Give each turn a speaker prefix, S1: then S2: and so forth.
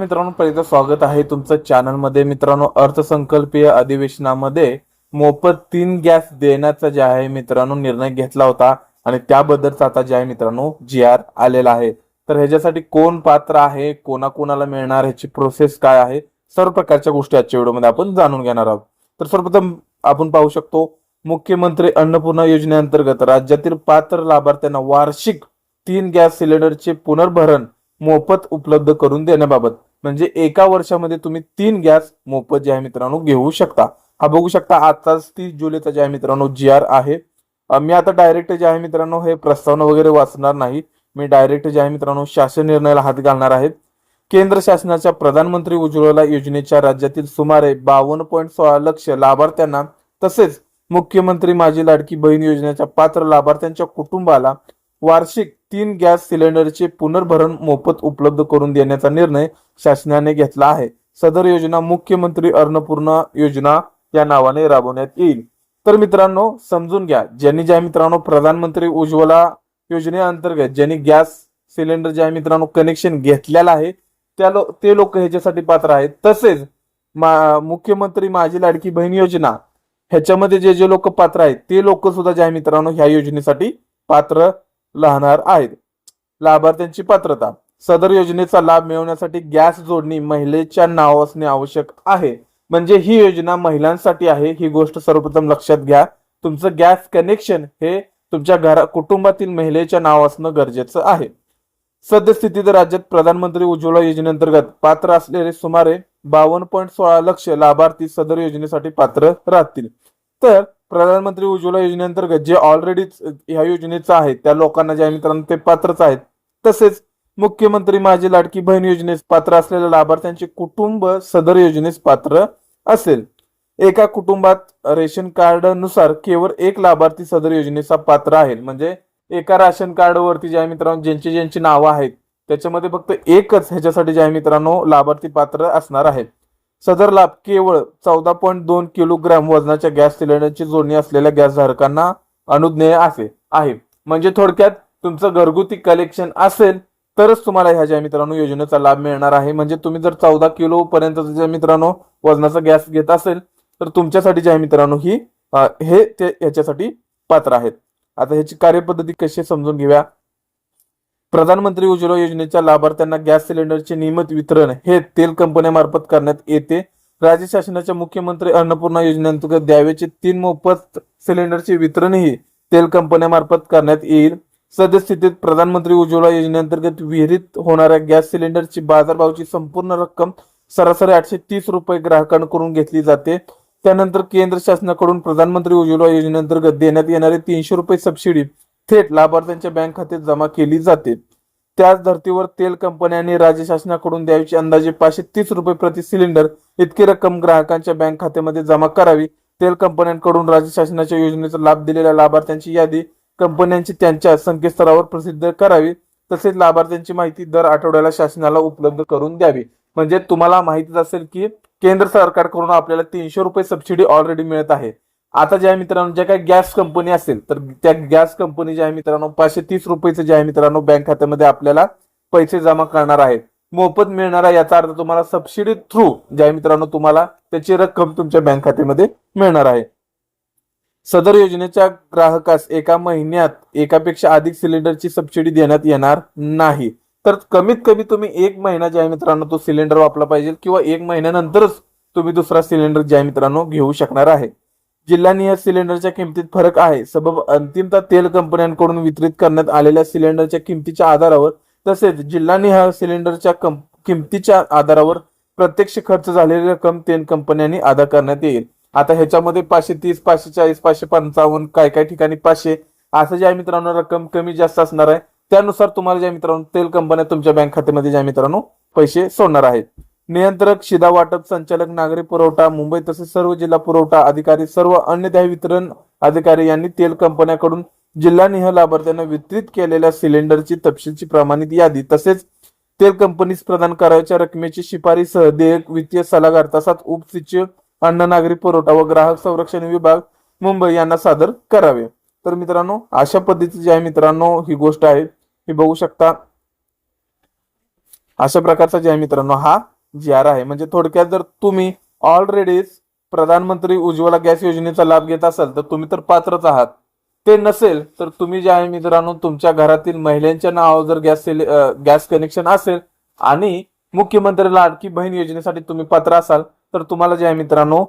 S1: मित्रांनो पहिलं स्वागत आहे तुमचं चॅनलमध्ये. मित्रांनो अर्थसंकल्पीय अधिवेशनामध्ये मोफत तीन गॅस देण्याचा जे आहे मित्रांनो निर्णय घेतला होता आणि त्याबद्दलचा आता जे आहे मित्रांनो जी आर आलेला आहे. तर ह्याच्यासाठी कोण पात्र आहे कोणाकोणाला मिळणार ह्याची प्रोसेस काय आहे सर्व प्रकारच्या गोष्टी आजच्या व्हिडिओमध्ये आपण जाणून घेणार आहोत. तर सर्वप्रथम आपण पाहू शकतो मुख्यमंत्री अन्नपूर्णा योजनेअंतर्गत राज्यातील पात्र लाभार्थ्यांना वार्षिक तीन गॅस सिलेंडरचे पुनर्भरण मोफत उपलब्ध करून देण्याबाबत म्हणजे एका वर्षामध्ये तुम्ही तीन गॅस मोफत जे आहे मित्रांनो घेऊ शकता. हा बघू शकता आजचाच तीस जुलैचा जे आहे मित्रांनो जी आर आहे. मी आता डायरेक्ट जे आहे मित्रांनो हे प्रस्तावना वगैरे वाचणार नाही. मी डायरेक्ट जे आहे मित्रांनो शासन निर्णयाला हात घालणार आहेत. केंद्र शासनाच्या प्रधानमंत्री उज्ज्वला योजनेच्या राज्यातील सुमारे बावन्न पॉईंट सोळा लक्ष लाभार्थ्यांना तसेच मुख्यमंत्री माझी लाडकी बहीण योजनेच्या पात्र लाभार्थ्यांच्या कुटुंबाला वार्षिक तीन गॅस सिलेंडरचे पुनर्भरण मोफत उपलब्ध करून देण्याचा निर्णय शासनाने घेतला आहे. सदर योजना मुख्यमंत्री अन्नपूर्णा योजना या नावाने राबवण्यात येईल. तर मित्रांनो समजून घ्या. ज्यांनी ज्या मित्रांनो प्रधानमंत्री उज्ज्वला योजनेअंतर्गत ज्यांनी गॅस सिलेंडर जे आहे मित्रांनो कनेक्शन घेतलेलं आहे त्या लो ते लोक ह्याच्यासाठी पात्र आहेत. तसेच मा मुख्यमंत्री माझी लाडकी बहीण योजना ह्याच्यामध्ये जे जे लोक पात्र आहेत ते लोक सुद्धा जे आहे मित्रांनो ह्या योजनेसाठी पात्र राहणार आहेत. लाभार्थ्यांची पात्रता. सदर योजनेचा लाभ मिळवण्यासाठी गॅस जोडणी महिलेच्या नाव असणे आवश्यक आहे. म्हणजे ही योजना महिलांसाठी आहे. ही गोष्ट सर्वप्रथम लक्षात घ्या. तुमचं गॅस कनेक्शन हे तुमच्या घरा कुटुंबातील महिलेच्या नाव असणं गरजेचं आहे. सद्यस्थितीत राज्यात प्रधानमंत्री उज्ज्वला योजनेअंतर्गत पात्र असलेले सुमारे बावन्न पॉईंट सोळा लक्ष लाभार्थी सदर योजनेसाठी पात्र राहतील. तर प्रधानमंत्री उज्ज्वला योजनेअंतर्गत जे ऑलरेडी ह्या योजनेचं आहे त्या लोकांना ज्या मित्रांनो ते पात्रच आहेत तसेच मुख्यमंत्री माझी लाडकी बहीण योजनेस पात्र असलेल्या लाभार्थ्यांचे कुटुंब सदर योजनेस पात्र असेल. एका कुटुंबात रेशन कार्डनुसार केवळ एक लाभार्थी सदर योजनेचा पात्र आहे. म्हणजे एका राशन कार्ड वरती मित्रांनो ज्यांची ज्यांची नावं आहेत त्याच्यामध्ये फक्त एकच ह्याच्यासाठी ज्या मित्रांनो लाभार्थी पात्र असणार आहेत. सदर लाभ केवळ चौदा पॉईंट दोन किलोग्रॅम वजनाच्या गॅस सिलेंडरची जोडणी असलेल्या गॅस धारकांना अनुज्ञेय असे आहे. म्हणजे थोडक्यात तुमचं घरगुती कलेक्शन असेल तरच तुम्हाला ह्या ज्या मित्रांनो योजनेचा लाभ मिळणार आहे. म्हणजे तुम्ही जर चौदा किलो पर्यंत ज्या मित्रांनो वजनाचा गॅस घेत असेल तर तुमच्यासाठी ज्या मित्रांनो ही हे ते ह्याच्यासाठी पात्र आहेत. आता ह्याची कार्यपद्धती कशी समजून घेऊया. प्रधानमंत्री उज्ज्वला योजनेच्या लाभार्थ्यांना गॅस सिलेंडरचे नियमित वितरण हे तेल कंपन्यामार्फत करण्यात येते. राज्य शासनाच्या मुख्यमंत्री अन्नपूर्णा योजनेअंतर्गत द्यावेचे तीन मोफत सिलेंडरचे वितरणही तेल कंपन्यामार्फत करण्यात येईल. सद्यस्थितीत प्रधानमंत्री उज्ज्वला योजनेअंतर्गत विहिरीत होणाऱ्या गॅस सिलेंडरची बाजारभावाची संपूर्ण रक्कम सरासरी आठशे तीस रुपये ग्राहकांकडून घेतली जाते. त्यानंतर केंद्र शासनाकडून प्रधानमंत्री उज्ज्वला योजनेअंतर्गत देण्यात येणारी तीनशे रुपये सबसिडी थेट लाभार्थ्यांच्या बँक खात्यात जमा केली जाते. त्याच धर्तीवर तेल कंपन्यांनी राज्य शासनाकडून द्यायची अंदाजे पाचशे तीस रुपये प्रति सिलेंडर इतकी रक्कम ग्राहकांच्या बँक खात्यामध्ये जमा करावी. तेल कंपन्यांकडून राज्य शासनाच्या योजनेचा लाभ दिलेल्या लाभार्थ्यांची यादी कंपन्यांची त्यांच्या संकेतस्थळावर प्रसिद्ध करावी. तसेच लाभार्थ्यांची माहिती दर आठवड्याला शासनाला उपलब्ध करून द्यावी. म्हणजे तुम्हाला माहितीच असेल की केंद्र सरकारकडून आपल्याला तीनशे रुपये सबसिडी ऑलरेडी मिळत आहे. आता ज्या मित्रांनो ज्या काही गॅस कंपनी असेल तर त्या गॅस कंपनी ज्या मित्रांनो पाचशे तीस रुपयेचं जे आहे मित्रांनो बँक खात्यामध्ये आपल्याला पैसे जमा करणार आहेत. मोफत मिळणारा याचा अर्थ तुम्हाला सबसिडी थ्रू जे आहे मित्रांनो तुम्हाला त्याची रक्कम तुमच्या बँक खात्यामध्ये मिळणार आहे. सदर योजनेच्या ग्राहकास एका महिन्यात एकापेक्षा अधिक सिलेंडरची सबसिडी देण्यात येणार नाही. तर कमीत कमी तुम्ही एक महिना जे आहे मित्रांनो तो सिलेंडर वापरला पाहिजे किंवा एक महिन्यानंतरच तुम्ही दुसरा सिलेंडर जे आहे मित्रांनो घेऊ शकणार आहे. जिल्हानिहाय सिलेंडरच्या किमतीत फरक आहे. सबब अंतिमतः तेल कंपन्यांकडून वितरित करण्यात आलेल्या सिलेंडरच्या किमतीच्या आधारावर तसेच जिल्हानिहाय सिलेंडरच्या किमतीच्या आधारावर प्रत्यक्ष खर्च झालेली रक्कम तेल कंपन्यांनी अदा करण्यात येईल. आता ह्याच्यामध्ये पाचशे तीस पाचशे चाळीस पाचशे पंचावन्न काय काय ठिकाणी पाचशे असं ज्या मित्रांनो रक्कम कमी जास्त असणार आहे त्यानुसार तुम्हाला ज्या मित्रांनो तेल कंपन्या तुमच्या बँक खात्यामध्ये ज्या मित्रांनो पैसे सोडणार आहेत. नियंत्रक शिधा वाटप संचालक नागरी पुरवठा मुंबई तसेच सर्व जिल्हा पुरवठा अधिकारी सर्व अन्य वितरण अधिकारी यांनी तेल कंपन्याकडून जिल्हानिह लाभार्थ्यांना वितरित केलेल्या सिलेंडरची तपशीलची प्रमाणित यादी तसेच तेल कंपनीस प्रदान करायच्या रकमेची शिफारससह देयक वित्तीय सल्लागार तसाच उपसचिव अन्न नागरी पुरवठा व ग्राहक संरक्षण विभाग मुंबई यांना सादर करावे. तर मित्रांनो अशा पद्धतीची आहे मित्रांनो ही गोष्ट आहे ही बघू शकता. अशा प्रकारचा जे आहे मित्रांनो हा जी आर आहे. म्हणजे थोडक्यात जर तुम्ही ऑलरेडीच प्रधानमंत्री उज्ज्वला गॅस योजनेचा लाभ घेत असाल तर तुम्ही तर पात्रच आहात. ते नसेल तर तुम्ही जे आहे मित्रांनो तुमच्या घरातील महिलांच्या नावावर जर गॅस गॅस कनेक्शन असेल आणि मुख्यमंत्री लाडकी बहीण योजनेसाठी तुम्ही पात्र असाल तर तुम्हाला जे आहे मित्रांनो